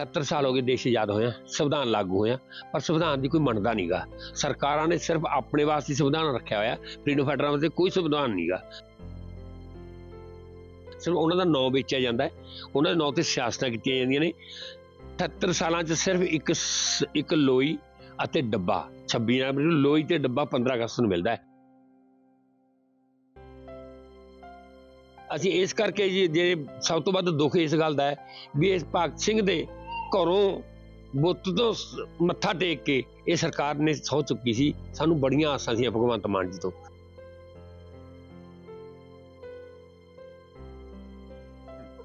78 ਸਾਲ ਹੋ ਗਏ ਦੇਸ਼ ਆਜ਼ਾਦ ਹੋਇਆ ਸੰਵਿਧਾਨ ਲਾਗੂ ਹੋਇਆ ਪਰ ਸੰਵਿਧਾਨ ਦੀ ਕੋਈ ਮੰਨਦਾ ਨਹੀਂਗਾ ਸਰਕਾਰਾਂ ਨੇ ਸਿਰਫ ਆਪਣੇ ਵਾਸਤੇ ਸੰਵਿਧਾਨ ਰੱਖਿਆ ਹੋਇਆ ਫਰੀडम ਫਾਈਟਰਾਂ ਵਾਸਤੇ ਕੋਈ ਸੰਵਿਧਾਨ ਨਹੀਂਗਾ ਸਿਰਫ ਉਹਨਾਂ ਦਾ ਨਾਂ ਵੇਚਿਆ ਜਾਂਦਾ ਹੈ। ਉਹਨਾਂ ਦੇ ਨਾਂ ਤੇ ਸਿਆਸਤਾਂ ਕੀਤੀਆਂ ਜਾਂਦੀਆਂ ਨੇ। 78 ਸਾਲਾਂ 'ਚ ਸਿਰਫ ਇੱਕ ਸ- ਇੱਕ ਲੋਈ ਅਤੇ ਡੱਬਾ 26 ਜਨਵਰੀ ਨੂੰ ਲੋਈ ਤੇ ਡੱਬਾ 15 ਅਗਸਤ ਨੂੰ ਮਿਲਦਾ ਹੈ। ਅਸੀਂ ਇਸ ਕਰਕੇ ਜੀ ਜੇ ਸਭ ਤੋਂ ਵੱਧ ਦੁੱਖ ਇਸ ਗੱਲ ਦਾ ਹੈ ਵੀ ਇਸ ਭਗਤ ਸਿੰਘ ਦੇ ਘਰੋਂ ਬੁੱਤ ਤੋਂ ਮੱਥਾ ਟੇਕ ਕੇ ਇਹ ਸਰਕਾਰ ਨੇ ਸਹੁੰ ਚੁੱਕੀ ਸੀ, ਸਾਨੂੰ ਬੜੀਆਂ ਆਸਾਂ ਸੀ ਭਗਵੰਤ ਮਾਨ ਜੀ ਤੋਂ।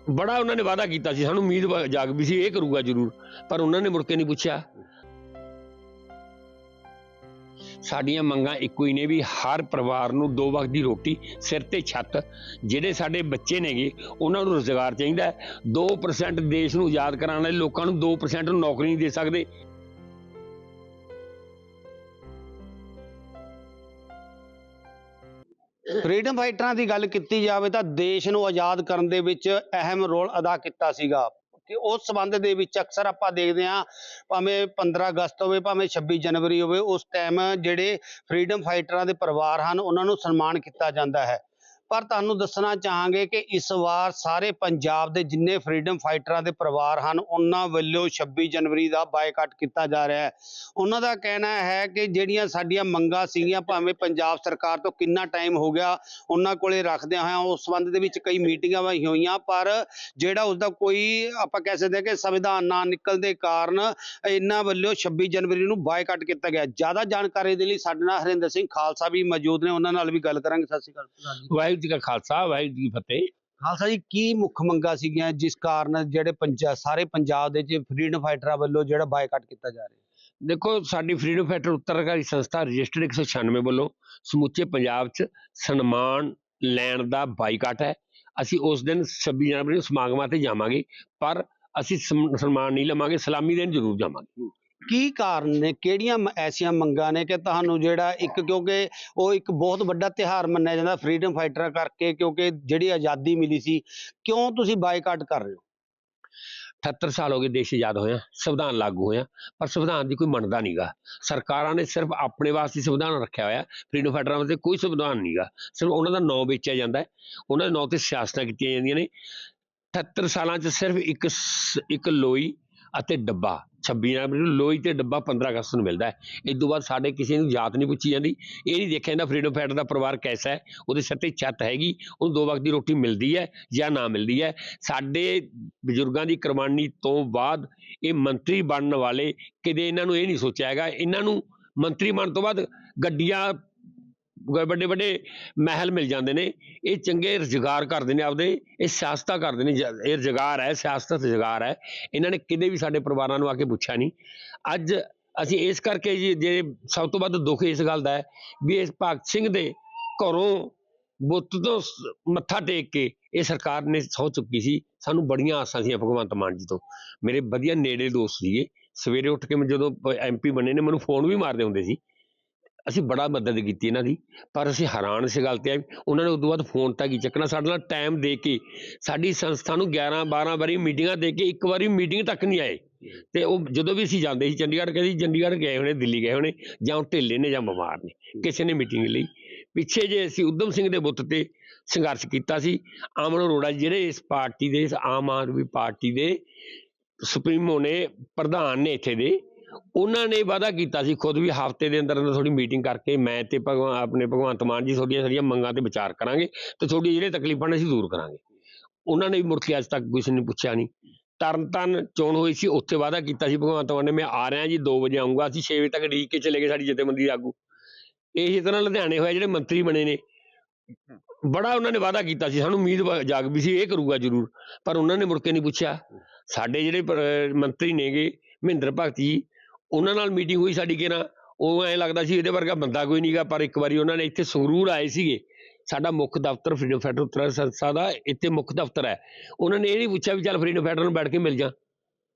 ਬੜਾ ਉਹਨਾਂ ਨੇ ਵਾਅਦਾ ਕੀਤਾ ਸੀ, ਸਾਨੂੰ ਉਮੀਦ ਜਾਗ ਵੀ ਸੀ, ਇਹ ਕਰੂਗਾ ਜ਼ਰੂਰ, ਪਰ ਉਹਨਾਂ ਨੇ ਮੁੜ ਕੇ ਨਹੀਂ ਪੁੱਛਿਆ। ਸਾਡੀਆਂ ਮੰਗਾਂ ਇੱਕੋ ਹੀ ਨੇ ਵੀ ਹਰ ਪਰਿਵਾਰ ਨੂੰ ਦੋ ਵਕਤ ਦੀ ਰੋਟੀ ਸਿਰ ਤੇ ਛੱਤ। ਜਿਹੜੇ ਸਾਡੇ ਬੱਚੇ ਨੇਗੇ, ਉਹਨਾਂ ਨੂੰ ਰੋਜ਼ਗਾਰ ਚਾਹੀਦਾ ਹੈ। 2% ਦੇਸ਼ ਨੂੰ ਆਜ਼ਾਦ ਕਰਾਉਣ ਵਾਲੇ ਲੋਕਾਂ ਨੂੰ 2% ਨੂੰ ਨੌਕਰੀ ਨਹੀਂ ਦੇ ਸਕਦੇ। ਫਰੀडम ਫਾਈਟਰਾਂ ਦੀ ਗੱਲ ਕੀਤੀ ਜਾਵੇ ਤਾਂ ਦੇਸ਼ ਨੂੰ ਆਜ਼ਾਦ ਕਰਨ ਦੇ ਵਿੱਚ ਅਹਿਮ ਰੋਲ ਅਦਾ ਕੀਤਾ ਸੀਗਾ। ਤੇ ਉਸ ਸਬੰਧ ਦੇ ਵਿੱਚ ਅਕਸਰ ਆਪਾਂ ਦੇਖਦੇ ਹਾਂ, ਭਾਵੇਂ 15 ਅਗਸਤ ਹੋਵੇ, ਭਾਵੇਂ 26 ਜਨਵਰੀ ਹੋਵੇ, ਉਸ ਟਾਈਮ ਜਿਹੜੇ ਫਰੀडम ਫਾਈਟਰਾਂ ਦੇ ਪਰਿਵਾਰ ਹਨ, ਉਹਨਾਂ ਨੂੰ ਸਨਮਾਨ ਕੀਤਾ ਜਾਂਦਾ ਹੈ। ਪਰ ਤੁਹਾਨੂੰ ਦੱਸਣਾ ਚਾਹਾਂਗੇ ਕਿ ਇਸ ਵਾਰ ਸਾਰੇ ਪੰਜਾਬ ਦੇ ਜਿੰਨੇ ਫਰੀडम ਫਾਈਟਰਾਂ ਦੇ ਪਰਿਵਾਰ ਹਨ, ਉਹਨਾਂ ਵੱਲੋਂ 26 ਜਨਵਰੀ ਦਾ ਬਾਈਕਾਟ ਕੀਤਾ ਜਾ ਰਿਹਾ ਹੈ। ਉਹਨਾਂ ਦਾ ਕਹਿਣਾ ਹੈ ਕਿ ਜਿਹੜੀਆਂ ਸਾਡੀਆਂ ਮੰਗਾਂ ਸੀਗੀਆਂ, ਭਾਵੇਂ ਪੰਜਾਬ ਸਰਕਾਰ ਤੋਂ ਕਿੰਨਾ ਟਾਈਮ ਹੋ ਗਿਆ, ਉਹਨਾਂ ਕੋਲੇ ਰੱਖਦਿਆਂ ਹੋਇਆਂ ਉਸ ਸੰਬੰਧ ਦੇ ਵਿੱਚ ਕਈ ਮੀਟਿੰਗਾਂ ਵੀ ਹੋਈਆਂ, ਪਰ ਜਿਹੜਾ ਉਸ ਦਾ ਕੋਈ ਆਪਾਂ ਕਹਿ ਸਕਦੇ ਹਾਂ ਕਿ ਸੰਵਿਧਾਨ ਨਾ ਨਿਕਲਣ ਦੇ ਕਾਰਨ ਇਹਨਾਂ ਵੱਲੋਂ 26 ਜਨਵਰੀ ਨੂੰ ਬਾਈਕਾਟ ਕੀਤਾ ਗਿਆ। ਜ਼ਿਆਦਾ ਜਾਣਕਾਰੀ ਦੇ ਲਈ ਸਾਡੇ ਨਾਲ ਹਰਿੰਦਰ ਸਿੰਘ ਖਾਲਸਾ ਵੀ ਮੌਜੂਦ ਨੇ, ਉਹਨਾਂ ਨਾਲ ਵੀ ਗੱਲ ਕਰਾਂਗੇ। ਸਤਿ ਸ਼੍ਰੀ ਅਕਾਲ। ਵਾਹਿਗੁਰੂ ਜੀ ਕਾ ਖਾਲਸਾ ਵਾਹਿਗੁਰੂ ਜੀ ਕੀ ਫਤਿਹ। ਖਾਲਸਾ ਜੀ ਕੀ ਮੁੱਖ ਮੰਗਾ ਸੀਗੀਆਂ ਜਿਸ ਕਾਰਨ ਜਿਹੜੇ ਪੰਜਾਬ ਸਾਰੇ ਪੰਜਾਬ ਦੇ ਚ ਫਰੀडम ਫਾਈਟਰਾਂ ਵੱਲੋਂ ਜਿਹੜਾ ਬਾਈਕਾਟ ਕੀਤਾ ਜਾ ਰਿਹਾ? ਦੇਖੋ ਸਾਡੀ ਫਰੀडम ਫਾਈਟਰ ਉੱਤਰਕਾਰੀ ਸੰਸਥਾ ਰਜਿਸਟਰਡ 196 ਵੱਲੋਂ ਸਮੁੱਚੇ ਪੰਜਾਬ 'ਚ ਸਨਮਾਨ ਲੈਣ ਦਾ ਬਾਈਕਾਟ ਹੈ। ਅਸੀਂ ਉਸ ਦਿਨ 26 ਜਨਵਰੀ ਨੂੰ ਸਮਾਗਮਾਂ ਤੇ ਜਾਵਾਂਗੇ ਪਰ ਅਸੀਂ ਸਨਮਾਨ ਨਹੀਂ ਲਵਾਂਗੇ ਸਲਾਮੀ ਦੇਣ ਜ਼ਰੂਰ ਜਾਵਾਂਗੇ। ਕੀ ਕਾਰਨ ਨੇ? ਕਿਹੜੀਆਂ ਐਸੀਆਂ ਮੰਗਾਂ ਨੇ ਕਿ ਤੁਹਾਨੂੰ ਜਿਹੜਾ ਇੱਕ, ਕਿਉਂਕਿ ਉਹ ਇੱਕ ਬਹੁਤ ਵੱਡਾ ਤਿਉਹਾਰ ਮੰਨਿਆ ਜਾਂਦਾ ਫਰੀडम ਫਾਈਟਰਾਂ ਕਰਕੇ, ਕਿਉਂਕਿ ਜਿਹੜੀ ਆਜ਼ਾਦੀ ਮਿਲੀ ਸੀ, ਕਿਉਂ ਤੁਸੀਂ ਬਾਈਕਾਟ ਕਰ ਰਹੇ ਹੋ? 78 ਸਾਲ ਹੋ ਗਏ ਦੇਸ਼ ਆਜ਼ਾਦ ਹੋਇਆ, ਸੰਵਿਧਾਨ ਲਾਗੂ ਹੋਇਆ, ਪਰ ਸੰਵਿਧਾਨ ਦੀ ਕੋਈ ਮੰਨਦਾ ਨਹੀਂਗਾ ਸਰਕਾਰਾਂ ਨੇ ਸਿਰਫ ਆਪਣੇ ਵਾਸਤੇ ਸੰਵਿਧਾਨ ਰੱਖਿਆ ਹੋਇਆ ਫਰੀडम ਫਾਈਟਰਾਂ ਵਾਸਤੇ ਕੋਈ ਸੰਵਿਧਾਨ ਨਹੀਂਗਾ ਸਿਰਫ ਉਹਨਾਂ ਦਾ ਨਾਂ ਵੇਚਿਆ ਜਾਂਦਾ ਹੈ, ਉਹਨਾਂ ਦੇ ਨਾਂ ਤੇ ਸਿਆਸਤਾਂ ਕੀਤੀਆਂ ਜਾਂਦੀਆਂ ਨੇ। 78 ਸਾਲਾਂ 'ਚ ਸਿਰਫ ਇੱਕ ਇੱਕ ਲੋਈ ਅਤੇ ਡੱਬਾ। 26 ਜਨਵਰੀ ਨੂੰ ਲੋਈ ਤੇ ਡੱਬਾ 15 ਅਗਸਤ ਨੂੰ ਮਿਲਦਾ ਹੈ। ਇਸ ਤੋਂ ਬਾਅਦ ਸਾਡੇ ਕਿਸੇ ਨੂੰ ਜਾਤ ਨਹੀਂ ਪੁੱਛੀ ਜਾਂਦੀ। ਇਹ ਨਹੀਂ ਦੇਖਿਆ ਜਾਂਦਾ ਫਰੀडम ਫਾਈਟਰ ਦਾ ਪਰਿਵਾਰ ਕੈਸਾ ਹੈ। ਉਹਦੇ ਸਿਰ ਤੇ ਛੱਤ ਹੈਗੀ। ਉਹਨੂੰ ਦੋ ਵਕਤ ਦੀ ਰੋਟੀ ਮਿਲਦੀ ਹੈ ਜਾਂ ਨਾ ਮਿਲਦੀ ਹੈ। ਸਾਡੇ ਬਜ਼ੁਰਗਾਂ ਦੀ ਕੁਰਬਾਨੀ ਤੋਂ ਬਾਅਦ ਇਹ ਮੰਤਰੀ ਬਣਨ ਵਾਲੇ ਕਿਤੇ ਇਹਨਾਂ ਨੂੰ ਇਹ ਨਹੀਂ ਸੋਚਿਆ ਹੈਗਾ। ਇਹਨਾਂ ਨੂੰ ਮੰਤਰੀ ਬਣਨ ਤੋਂ ਬਾਅਦ ਗੱਡੀਆਂ ਵੱਡੇ ਵੱਡੇ ਮਹਿਲ ਮਿਲ ਜਾਂਦੇ ਨੇ। ਇਹ ਚੰਗੇ ਰੁਜ਼ਗਾਰ ਕਰਦੇ ਨੇ ਆਪਦੇ, ਇਹ ਸਿਆਸਤਾਂ ਕਰਦੇ ਨੇ। ਜ- ਇਹ ਰੁਜ਼ਗਾਰ ਹੈ ਸਿਆਸਤ ਰੁਜ਼ਗਾਰ ਹੈ। ਇਹਨਾਂ ਨੇ ਕਿਤੇ ਵੀ ਸਾਡੇ ਪਰਿਵਾਰਾਂ ਨੂੰ ਆ ਕੇ ਪੁੱਛਿਆ ਨਹੀਂ। ਅੱਜ ਅਸੀਂ ਇਸ ਕਰਕੇ ਜੀ, ਜੇ ਸਭ ਤੋਂ ਵੱਧ ਦੁੱਖ ਇਸ ਗੱਲ ਦਾ ਹੈ ਵੀ ਇਸ ਭਗਤ ਸਿੰਘ ਦੇ ਘਰੋਂ ਬੁੱਤ ਤੋਂ ਸ- ਮੱਥਾ ਟੇਕ ਕੇ ਇਹ ਸਰਕਾਰ ਨੇ ਸਹੁੰ ਚੁੱਕੀ ਸੀ। ਸਾਨੂੰ ਬੜੀਆਂ ਆਸਾਂ ਸੀ ਭਗਵੰਤ ਮਾਨ ਜੀ ਤੋਂ। ਮੇਰੇ ਵਧੀਆ ਨੇੜੇ ਦੋਸਤ ਸੀਗੇ। ਸਵੇਰੇ ਉੱਠ ਕੇ ਮੈਂ ਜਦੋਂ ਐਮਪੀ ਬਣੇ ਨੇ, ਮੈਨੂੰ ਫੋਨ ਵੀ ਮਾਰਦੇ ਹੁੰਦੇ ਸੀ। ਅਸੀਂ ਬੜਾ ਮਦਦ ਕੀਤੀ ਇਹਨਾਂ ਦੀ, ਪਰ ਅਸੀਂ ਹੈਰਾਨ ਇਸ ਗੱਲ ਤੇ ਆ ਉਹਨਾਂ ਨੇ ਉਦੋਂ ਬਾਅਦ ਫੋਨ ਤਾਂ ਕੀ ਚੱਕਣਾ, ਸਾਡੇ ਨਾਲ ਟਾਈਮ ਦੇ ਕੇ, ਸਾਡੀ ਸੰਸਥਾ ਨੂੰ 11 12 ਵਾਰੀ ਮੀਟਿੰਗਾਂ ਦੇ ਕੇ ਇੱਕ ਵਾਰੀ ਮੀਟਿੰਗ ਤੱਕ ਨਹੀਂ ਆਏ। ਤੇ ਉਹ ਜਦੋਂ ਵੀ ਅਸੀਂ ਜਾਂਦੇ ਸੀ, ਚੰਡੀਗੜ੍ਹ ਕਹਿੰਦੇ ਚੰਡੀਗੜ੍ਹ ਗਏ ਹੋਣੇ, ਦਿੱਲੀ ਗਏ ਹੋਣੇ, ਜਾਂ ਉਹ ਢਿੱਲੇ ਨੇ ਜਾਂ ਬਿਮਾਰ ਨੇ, ਕਿਸੇ ਨੇ ਮੀਟਿੰਗ ਲਈ। ਪਿੱਛੇ ਜੇ ਅਸੀਂ ਉਦਮ ਸਿੰਘ ਦੇ ਬੁੱਤ ਤੇ ਸੰਘਰਸ਼ ਕੀਤਾ ਸੀ ਅਮਨ ਅਰੋੜਾ ਜਿਹੜੇ ਇਸ ਪਾਰਟੀ ਦੇ, ਇਸ ਆਮ ਆਦਮੀ ਪਾਰਟੀ ਦੇ ਸੁਪਰੀਮੋ ਨੇ, ਪ੍ਰਧਾਨ ਨੇ ਇੱਥੇ ਦੇ ਉਹਨਾਂ ਨੇ ਵਾਅਦਾ ਕੀਤਾ ਸੀ ਖੁਦ ਵੀ ਹਫ਼ਤੇ ਦੇ ਅੰਦਰ ਅੰਦਰ ਥੋੜੀ ਮੀਟਿੰਗ ਕਰਕੇ ਮੈਂ ਤੇ ਭਗਵਾਨ, ਆਪਣੇ ਭਗਵੰਤ ਮਾਨ ਜੀ ਤੁਹਾਡੀਆਂ ਸਾਰੀਆਂ ਮੰਗਾਂ ਤੇ ਵਿਚਾਰ ਕਰਾਂਗੇ ਤੇ ਤੁਹਾਡੀ ਜਿਹੜੇ ਤਕਲੀਫਾਂ ਨੇ ਅਸੀਂ ਦੂਰ ਕਰਾਂਗੇ। ਉਹਨਾਂ ਨੇ ਵੀ ਮੁੜ ਕੇ ਅੱਜ ਤੱਕ ਕਿਸੇ ਨੇ ਪੁੱਛਿਆ ਨਹੀਂ। ਤਰਨ ਤਾਰਨ ਚੋਣ ਹੋਈ ਸੀ, ਉੱਥੇ ਵਾਅਦਾ ਕੀਤਾ ਸੀ ਭਗਵੰਤ ਮਾਨ ਨੇ, ਮੈਂ ਆ ਰਿਹਾ ਜੀ 2 ਵਜੇ ਆਉਂਗਾ ਅਸੀਂ 6 ਵਜੇ ਤੱਕ ਢੀਕ ਕੇ ਚਲੇ ਗਏ ਸਾਡੀ ਜਥੇਬੰਦੀ ਆਗੂ। ਇਸੇ ਤਰ੍ਹਾਂ ਲੁਧਿਆਣੇ ਹੋਇਆ ਜਿਹੜੇ ਮੰਤਰੀ ਬਣੇ ਨੇ। ਬੜਾ ਉਹਨਾਂ ਨੇ ਵਾਅਦਾ ਕੀਤਾ ਸੀ, ਸਾਨੂੰ ਉਮੀਦ ਜਾਗ ਵੀ ਸੀ, ਇਹ ਕਰੂਗਾ ਜ਼ਰੂਰ, ਪਰ ਉਹਨਾਂ ਨੇ ਮੁੜ ਕੇ ਨਹੀਂ ਪੁੱਛਿਆ। ਸਾਡੇ ਜਿਹੜੇ ਮੰਤਰੀ ਨੇਗੇ, ਮਹਿੰਦਰ ਭਗਤ ਜੀ ਉਹਨਾਂ ਨਾਲ ਮੀਟਿੰਗ ਹੋਈ ਸਾਡੀ ਕਿਹਨਾਂ ਉਹ ਐ ਲੱਗਦਾ ਸੀ ਇਹਦੇ ਵਰਗਾ ਬੰਦਾ ਕੋਈ ਨਹੀਂਗਾ ਪਰ ਇੱਕ ਵਾਰੀ ਉਹਨਾਂ ਨੇ ਇੱਥੇ ਸੰਗਰੂਰ ਆਏ ਸੀਗੇ। ਸਾਡਾ ਮੁੱਖ ਦਫ਼ਤਰ ਫਰੀडम ਫੈਡਰਲ ਤਰ੍ਹਾਂ ਸੰਸਥਾ ਦਾ ਇੱਥੇ ਮੁੱਖ ਦਫ਼ਤਰ ਹੈ। ਉਹਨਾਂ ਨੇ ਇਹ ਨਹੀਂ ਪੁੱਛਿਆ ਵੀ ਚੱਲ ਫਰੀडम ਫੈਡਰਲ ਨੂੰ ਬੈਠ ਕੇ ਮਿਲ ਜਾ।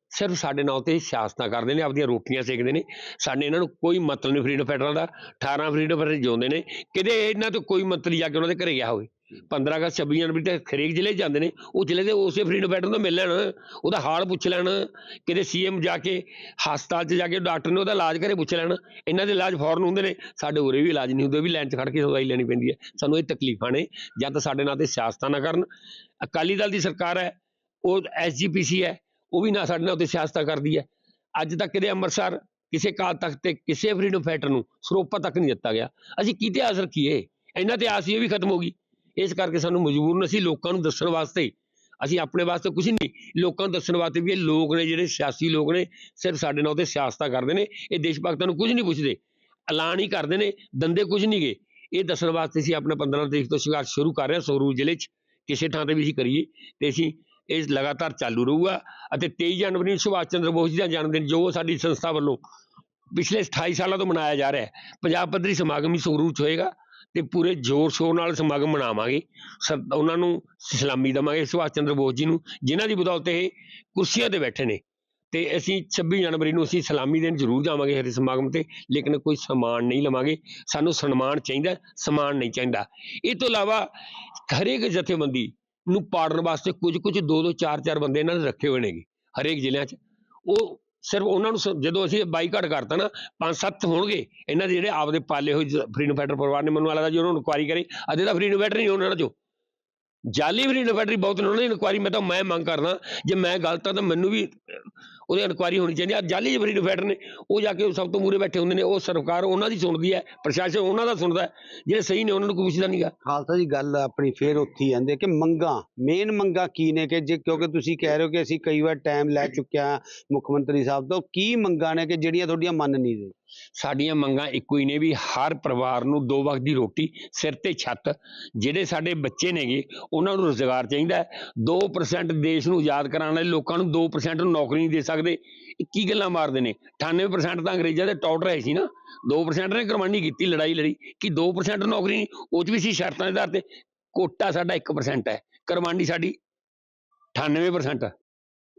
ਸਿਰਫ ਸਾਡੇ ਨਾਂ ਤੇ ਸਿਆਸਤਾਂ ਕਰਦੇ ਨੇ, ਆਪਦੀਆਂ ਰੋਟੀਆਂ ਸੇਕਦੇ ਨੇ। ਸਾਡੇ ਇਹਨਾਂ ਨੂੰ ਕੋਈ ਮਤਲਬ ਨਹੀਂ ਫਰੀडम ਫੈਡਰਲ ਦਾ। ਅਠਾਰਾਂ ਫਰੀडम ਫੈਡਰਲ ਜਿਉਂਦੇ ਨੇ। ਕਿਤੇ ਇਹਨਾਂ ਤੋਂ ਕੋਈ ਮਤਲਬ ਜਾ ਕੇ ਉਹਨਾਂ ਦੇ ਘਰੇ ਗਿਆ ਹੋਵੇ। 15 ਅਗਸਤ 26 ਜਨਵਰੀ 'ਤੇ ਹਰੇਕ ਜ਼ਿਲ੍ਹੇ 'ਚ ਜਾਂਦੇ ਨੇ, ਉਹ ਜ਼ਿਲ੍ਹੇ ਦੇ ਉਸੇ ਫਰੀडम ਫਾਈਟਰ ਨੂੰ ਮਿਲ ਲੈਣ, ਉਹਦਾ ਹਾਲ ਪੁੱਛ ਲੈਣ, ਕਿਤੇ ਸੀਐਮ ਜਾ ਕੇ ਹਸਪਤਾਲ 'ਚ ਜਾ ਕੇ ਡਾਕਟਰ ਨੇ ਉਹਦਾ ਇਲਾਜ ਕਰੇ ਪੁੱਛ ਲੈਣ, ਇਹਨਾਂ ਦੇ ਇਲਾਜ ਫੌਰਨ ਹੁੰਦੇ ਨੇ, ਸਾਡੇ ਉਰੇ ਵੀ ਇਲਾਜ ਨਹੀਂ ਹੁੰਦੇ, ਉਹ ਵੀ ਲਾਈਨ 'ਚ ਖੜ ਕੇ ਦਵਾਈ ਲੈਣੀ ਪੈਂਦੀ ਹੈ, ਸਾਨੂੰ ਇਹ ਤਕਲੀਫਾਂ ਨੇ, ਜਾਂ ਤਾਂ ਸਾਡੇ ਨਾਲ ਤੇ ਸਿਆਸਤਾਂ ਨਾ ਕਰਨ, ਅਕਾਲੀ ਦਲ ਦੀ ਸਰਕਾਰ ਹੈ, ਉਹ ਐਸਜੀਪੀਸੀ ਹੈ, ਉਹ ਵੀ ਨਾ ਸਾਡੇ ਨਾਲ ਉੱਤੇ ਸਿਆਸਤਾਂ ਕਰਦੀ ਹੈ, ਅੱਜ ਤੱਕ ਕਿਤੇ ਅੰਮ੍ਰਿਤਸਰ, ਕਿਸੇ ਕਾਲ ਤੱਕ ਤੇ ਕਿਸੇ ਫਰੀडम ਫਾਈਟਰ ਨੂੰ ਸਰੋਪਾ ਤੱਕ ਨਹੀਂ ਦਿੱਤਾ ਗਿਆ, ਅਸੀਂ ਕਿਤੇ ਆਸ ਰੱਖੀਏ, ਇਹਨਾਂ ਤੇ ਆਸ ਹੀ ਵੀ ਖਤਮ ਹੋ ਗਈ। ਇਸ ਕਰਕੇ ਸਾਨੂੰ ਮਜਬੂਰਨ ਅਸੀਂ ਲੋਕਾਂ ਨੂੰ ਦੱਸਣ ਵਾਸਤੇ। ਅਸੀਂ ਆਪਣੇ ਵਾਸਤੇ ਕੁਝ ਨਹੀਂ, ਲੋਕਾਂ ਨੂੰ ਦੱਸਣ ਵਾਸਤੇ ਵੀ ਇਹ ਲੋਕ ਨੇ ਜਿਹੜੇ ਸਿਆਸੀ ਲੋਕ ਨੇ, ਸਿਰਫ ਸਾਡੇ ਨਾਲ ਉਹਤੇ ਸਿਆਸਤਾਂ ਕਰਦੇ ਨੇ, ਇਹ ਦੇਸ਼ ਭਗਤਾਂ ਨੂੰ ਕੁਝ ਨਹੀਂ ਪੁੱਛਦੇ, ਐਲਾਨ ਹੀ ਕਰਦੇ ਨੇ, ਦੰਦੇ ਕੁਝ ਨਹੀਂ ਗਏ ਇਹ ਦੱਸਣ ਵਾਸਤੇ ਅਸੀਂ ਆਪਣਾ 15 ਤਰੀਕ ਤੋਂ ਸੰਘਰਸ਼ ਸ਼ੁਰੂ ਕਰ ਰਹੇ ਹਾਂ, ਸੰਗਰੂਰ ਜ਼ਿਲ੍ਹੇ 'ਚ। ਕਿਸੇ ਥਾਂ ਤੇ ਵੀ ਅਸੀਂ ਕਰੀਏ ਤੇ ਅਸੀਂ ਇਹ ਲਗਾਤਾਰ ਚਾਲੂ ਰਹੂਗਾ ਅਤੇ 23 ਜਨਵਰੀ ਨੂੰ ਸੁਭਾਸ਼ ਚੰਦਰ ਬੋਸ ਜੀ ਦਾ ਜਨਮ ਦਿਨ ਜੋ ਸਾਡੀ ਸੰਸਥਾ ਵੱਲੋਂ ਪਿਛਲੇ 28 ਸਾਲਾਂ ਤੋਂ ਮਨਾਇਆ ਜਾ ਰਿਹਾ ਹੈ, ਪੰਜਾਬ ਪੱਧਰੀ ਸਮਾਗਮ ਹੀ ਸੰਗਰੂਰ 'ਚ ਹੋਏਗਾ। ਤੇ ਪੂਰੇ ਜ਼ੋਰ ਸ਼ੋਰ ਨਾਲ ਸਮਾਗਮ ਮਨਾਵਾਂਗੇ। ਸਰ- ਉਹਨਾਂ ਨੂੰ ਸਲਾਮੀ ਦੇਵਾਂਗੇ ਸੁਭਾਸ਼ ਚੰਦਰ ਬੋਸ ਜੀ ਨੂੰ, ਜਿਨ੍ਹਾਂ ਦੀ ਬਦੌਲਤ ਇਹ ਕੁਰਸੀਆਂ ਤੇ ਬੈਠੇ ਨੇ। ਤੇ ਅਸੀਂ 26 ਜਨਵਰੀ ਨੂੰ ਅਸੀਂ ਸਲਾਮੀ ਦੇਣ ਜ਼ਰੂਰ ਜਾਵਾਂਗੇ ਹਰੇ ਸਮਾਗਮ ਤੇ, ਲੇਕਿਨ ਕੋਈ ਸਨਮਾਨ ਨਹੀਂ ਲਵਾਂਗੇ। ਸਾਨੂੰ ਸਨਮਾਨ ਚਾਹੀਦਾ ਸਨਮਾਨ ਨਹੀਂ ਚਾਹੀਦਾ। ਇਹ ਤੋਂ ਇਲਾਵਾ ਹਰੇਕ ਜਥੇਬੰਦੀ ਨੂੰ ਪਾੜਨ ਵਾਸਤੇ ਕੁਝ ਕੁਝ ਦੋ ਦੋ ਚਾਰ ਚਾਰ ਬੰਦੇ ਇਹਨਾਂ ਨੇ ਰੱਖੇ ਹੋਏ ਨੇਗੇ, ਹਰੇਕ ਜ਼ਿਲ੍ਹਿਆਂ 'ਚ। ਉਹ ਸਿਰਫ ਉਹਨਾਂ ਨੂੰ ਜਦੋਂ ਅਸੀਂ ਬਾਈਕਾਟ ਕਰਤਾ ਨਾ, ਪੰਜ ਸੱਤ ਹੋਣਗੇ, ਇਹਨਾਂ ਦੇ ਜਿਹੜੇ ਆਪਦੇ ਪਾਲੇ ਹੋਏ ਫਰੀडम ਫਾਈਟਰ ਪਰਿਵਾਰ ਨੇ, ਮੈਨੂੰ ਲੱਗਦਾ ਜੀ ਉਹਨਾਂ ਨੂੰ ਇਨਕੁਆਰੀ ਕਰੇ, ਅਜੇ ਤਾਂ ਫਰੀडम ਫਾਈਟਰ ਨਹੀਂ ਉਹਨਾਂ ਚੋਂ ਜਾਲੀ ਵੀ ਇਨਕੁਆਇਰੀ ਬਹੁਤ ਨੇ ਉਹਨਾਂ ਦੀ ਇਨਕੁਆਇਰੀ ਮੈਂ ਤਾਂ ਮੈਂ ਮੰਗ ਕਰਦਾ ਜੇ ਮੈਂ ਗਲਤ ਹਾਂ ਤਾਂ ਮੈਨੂੰ ਵੀ ਉਹਦੀ ਇਨਕੁਆਇਰੀ ਹੋਣੀ ਚਾਹੀਦੀ ਆ। ਜਾਲੀ ਜਬਰੀ ਇਨਫੈਕਟਰ ਨੇ ਉਹ ਜਾ ਕੇ ਸਭ ਤੋਂ ਮੂਰੇ ਬੈਠੇ ਹੁੰਦੇ ਨੇ ਉਹ ਸਰਕਾਰ ਉਹਨਾਂ ਦੀ ਸੁਣਦੀ ਹੈ ਪ੍ਰਸ਼ਾਸਨ ਉਹਨਾਂ ਦਾ ਸੁਣਦਾ ਜਿਹੜੇ ਸਹੀ ਨੇ ਉਹਨਾਂ ਨੂੰ ਕੋਈ ਪੁੱਛਦਾ ਨਹੀਂਗਾ ਖਾਲਸਾ ਜੀ ਗੱਲ ਆਪਣੀ ਫੇਰ ਉੱਥੇ ਹੀ ਆਂਦੇ ਕਿ ਮੰਗਾ ਮੇਨ ਮੰਗਾ ਕੀ ਨੇ ਕਿ ਜੇ ਕਿਉਂਕਿ ਤੁਸੀਂ ਕਹਿ ਰਹੇ ਹੋ ਕਿ ਅਸੀਂ ਕਈ ਵਾਰ ਟਾਈਮ ਲੈ ਚੁੱਕਿਆ ਮੁੱਖ ਮੰਤਰੀ ਸਾਹਿਬ ਤੋਂ ਕੀ ਮੰਗਾ ਨੇ ਕਿ ਜਿਹੜੀਆਂ ਤੁਹਾਡੀਆਂ ਮੰਨ ਨਹੀਂ ਰਹੀ? ਸਾਡੀਆਂ ਮੰਗਾਂ ਇੱਕੋ ਹੀ ਨੇ ਵੀ ਹਰ ਪਰਿਵਾਰ ਨੂੰ ਦੋ ਵਕਤ ਦੀ ਰੋਟੀ ਸਿਰ ਤੇ ਛੱਤ, ਜਿਹੜੇ ਸਾਡੇ ਬੱਚੇ ਨੇਗੇ, ਉਹਨਾਂ ਨੂੰ ਰੋਜ਼ਗਾਰ ਚਾਹੀਦਾ ਹੈ। 2% ਦੇਸ਼ ਨੂੰ ਆਜ਼ਾਦ ਕਰਾਉਣ ਵਾਲੇ ਲੋਕਾਂ ਨੂੰ 2% ਨੂੰ ਨੌਕਰੀ ਨਹੀਂ ਦੇ ਸਕਦੇ। ਇਹ ਕੀ ਗੱਲਾਂ ਮਾਰਦੇ ਨੇ? 98% ਤਾਂ ਅੰਗਰੇਜ਼ਾਂ ਦੇ ਟੌਟ ਰਹੇ ਸੀ ਨਾ। 2% ਨੇ ਕੁਰਬਾਨੀ ਕੀਤੀ, ਲੜਾਈ ਲੜੀ। ਕਿ 2% ਨੌਕਰੀ ਨਹੀਂ? ਉਹ 'ਚ ਵੀ ਸੀ ਸ਼ਰਤਾਂ ਦੇ ਆਧਾਰ ਤੇ। ਕੋਟਾ ਸਾਡਾ 1% ਹੈ। ਕੁਰਬਾਨੀ ਸਾਡੀ 98%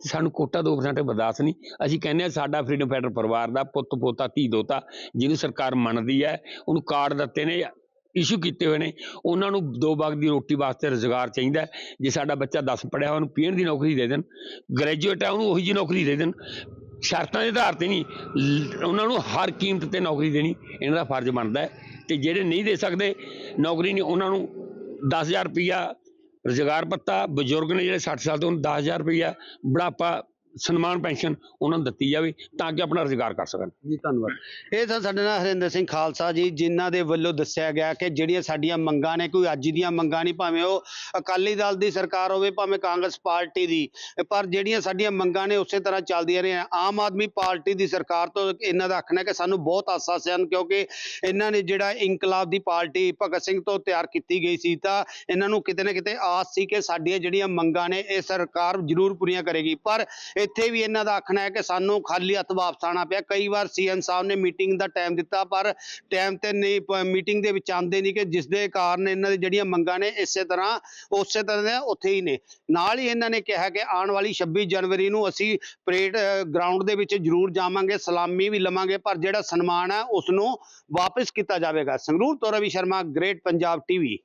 ਸਾਨੂੰ ਕੋਟਾ 2% ਬਰਦਾਸ਼ਤ ਨਹੀਂ। ਅਸੀਂ ਕਹਿੰਦੇ ਆ ਸਾਡਾ ਫਰੀडम ਫਾਈਟਰ ਪਰਿਵਾਰ ਦਾ ਪੁੱਤ, ਪੋਤਾ, ਧੀ, ਦੋਤਾ, ਜਿਹਨੂੰ ਸਰਕਾਰ ਮੰਨਦੀ ਹੈ, ਉਹਨੂੰ ਕਾਰਡ ਦਿੱਤੇ ਨੇ ਇਸ਼ੂ ਕੀਤੇ ਹੋਏ ਨੇ, ਉਹਨਾਂ ਨੂੰ ਦੋ ਵਕਤ ਦੀ ਰੋਟੀ ਵਾਸਤੇ ਰੁਜ਼ਗਾਰ ਚਾਹੀਦਾ ਜੇ ਸਾਡਾ ਬੱਚਾ 10 ਪੜਿਆ ਉਹਨੂੰ ਪੀਣ ਦੀ ਨੌਕਰੀ ਦੇ ਦੇਣ ਗ੍ਰੈਜੂਏਟ ਹੈ, ਉਹਨੂੰ ਉਹੀ ਜੀ ਨੌਕਰੀ ਦੇ ਦੇਣ। ਸ਼ਰਤਾਂ ਦੇ ਆਧਾਰ ਤੇ ਨਹੀਂ ਉਹਨਾਂ ਨੂੰ ਹਰ ਕੀਮਤ ਤੇ ਨੌਕਰੀ ਦੇਣੀ, ਇਹਨਾਂ ਦਾ ਫਰਜ਼ ਬਣਦਾ ਹੈ। ਤੇ ਜਿਹੜੇ ਨਹੀਂ ਦੇ ਸਕਦੇ, ਨੌਕਰੀ ਨਹੀਂ, ਉਹਨਾਂ ਨੂੰ 10000 ਰੁਪਈਆ ਰੁਜ਼ਗਾਰ ਪੱਤਾ ਬਜ਼ੁਰਗ ਨੇ ਜਿਹੜੇ 60 ਸਾਲ ਤੋਂ 10000 ਰੁਪਈਆ ਬੁਢਾਪਾ ਸਨਮਾਨ, ਪੈਨਸ਼ਨ ਉਹਨਾਂ ਨੂੰ ਦਿੱਤੀ ਜਾਵੇ ਤਾਂ ਕਿ ਆਪਣਾ ਰੁਜ਼ਗਾਰ ਕਰ ਸਕਣ। ਜੀ, ਧੰਨਵਾਦ। ਇਹ ਤਾਂ ਸਾਡੇ ਨਾਲ ਹਰਿੰਦਰ ਸਿੰਘ ਖਾਲਸਾ ਜੀ, ਜਿਨ੍ਹਾਂ ਦੇ ਵੱਲੋਂ ਦੱਸਿਆ ਗਿਆ ਕਿ ਜਿਹੜੀਆਂ ਸਾਡੀਆਂ ਮੰਗਾਂ ਨੇ, ਕੋਈ ਅੱਜ ਦੀਆਂ ਮੰਗਾਂ ਨਹੀਂ, ਭਾਵੇਂ ਉਹ ਅਕਾਲੀ ਦਲ ਦੀ ਸਰਕਾਰ ਹੋਵੇ, ਭਾਵੇਂ ਕਾਂਗਰਸ ਪਾਰਟੀ ਦੀ, ਪਰ ਜਿਹੜੀਆਂ ਸਾਡੀਆਂ ਮੰਗਾਂ ਨੇ, ਉਸੇ ਤਰ੍ਹਾਂ ਚੱਲਦੀਆਂ ਰਹੀਆਂ। ਆਮ ਆਦਮੀ ਪਾਰਟੀ ਦੀ ਸਰਕਾਰ ਤੋਂ ਇਹਨਾਂ ਦਾ ਆਖਣਾ ਕਿ ਸਾਨੂੰ ਬਹੁਤ ਆਸਾਂ ਸਨ, ਕਿਉਂਕਿ ਇਹਨਾਂ ਨੇ ਜਿਹੜਾ ਇਨਕਲਾਬ ਦੀ ਪਾਰਟੀ ਭਗਤ ਸਿੰਘ ਤੋਂ ਤਿਆਰ ਕੀਤੀ ਗਈ ਸੀ, ਤਾਂ ਇਹਨਾਂ ਨੂੰ ਕਿਤੇ ਨਾ ਕਿਤੇ ਆਸ ਸੀ ਕਿ ਸਾਡੀਆਂ ਜਿਹੜੀਆਂ ਮੰਗਾਂ ਨੇ, ਇਹ ਸਰਕਾਰ ਜ਼ਰੂਰ ਪੂਰੀਆਂ ਕਰੇਗੀ। ਪਰ ਇੱਥੇ ਵੀ ਇਹਨਾਂ ਦਾ ਆਖਣਾ ਹੈ ਕਿ ਸਾਨੂੰ ਖਾਲੀ ਹੱਥ ਵਾਪਸ ਆਉਣਾ ਪਿਆ। ਕਈ ਵਾਰ ਸੀਐਮ ਸਾਹਿਬ ਨੇ ਮੀਟਿੰਗ ਦਾ ਟਾਈਮ ਦਿੱਤਾ, ਪਰ ਟਾਈਮ ਤੇ ਨਹੀਂ ਮੀਟਿੰਗ ਦੇ ਵਿੱਚ ਆਉਂਦੇ ਨਹੀਂ ਕਿ ਜਿਸ ਦੇ ਕਾਰਨ ਇਹਨਾਂ ਦੀ ਜਿਹੜੀਆਂ ਮੰਗਾਂ ਨੇ, ਇਸੇ ਤਰ੍ਹਾਂ, ਉਸੇ ਤਰ੍ਹਾਂ ਦੇ ਉੱਥੇ ਹੀ ਨੇ। ਨਾਲ ਹੀ ਇਹਨਾਂ ਨੇ ਕਿਹਾ ਕਿ ਆਉਣ ਵਾਲੀ 26 ਜਨਵਰੀ ਨੂੰ ਅਸੀਂ ਪਰੇਡ ਗਰਾਊਂਡ ਦੇ ਵਿੱਚ ਜ਼ਰੂਰ ਜਾਵਾਂਗੇ, ਸਲਾਮੀ ਵੀ ਲਵਾਂਗੇ, ਪਰ ਜਿਹੜਾ ਸਨਮਾਨ ਹੈ ਉਸ ਨੂੰ ਵਾਪਸ ਕੀਤਾ ਜਾਵੇਗਾ। ਸੰਗਰੂਰ ਤੋਂ ਰਵੀ ਸ਼ਰਮਾ ਗ੍ਰੇਟ ਪੰਜਾਬ ਟੀਵੀ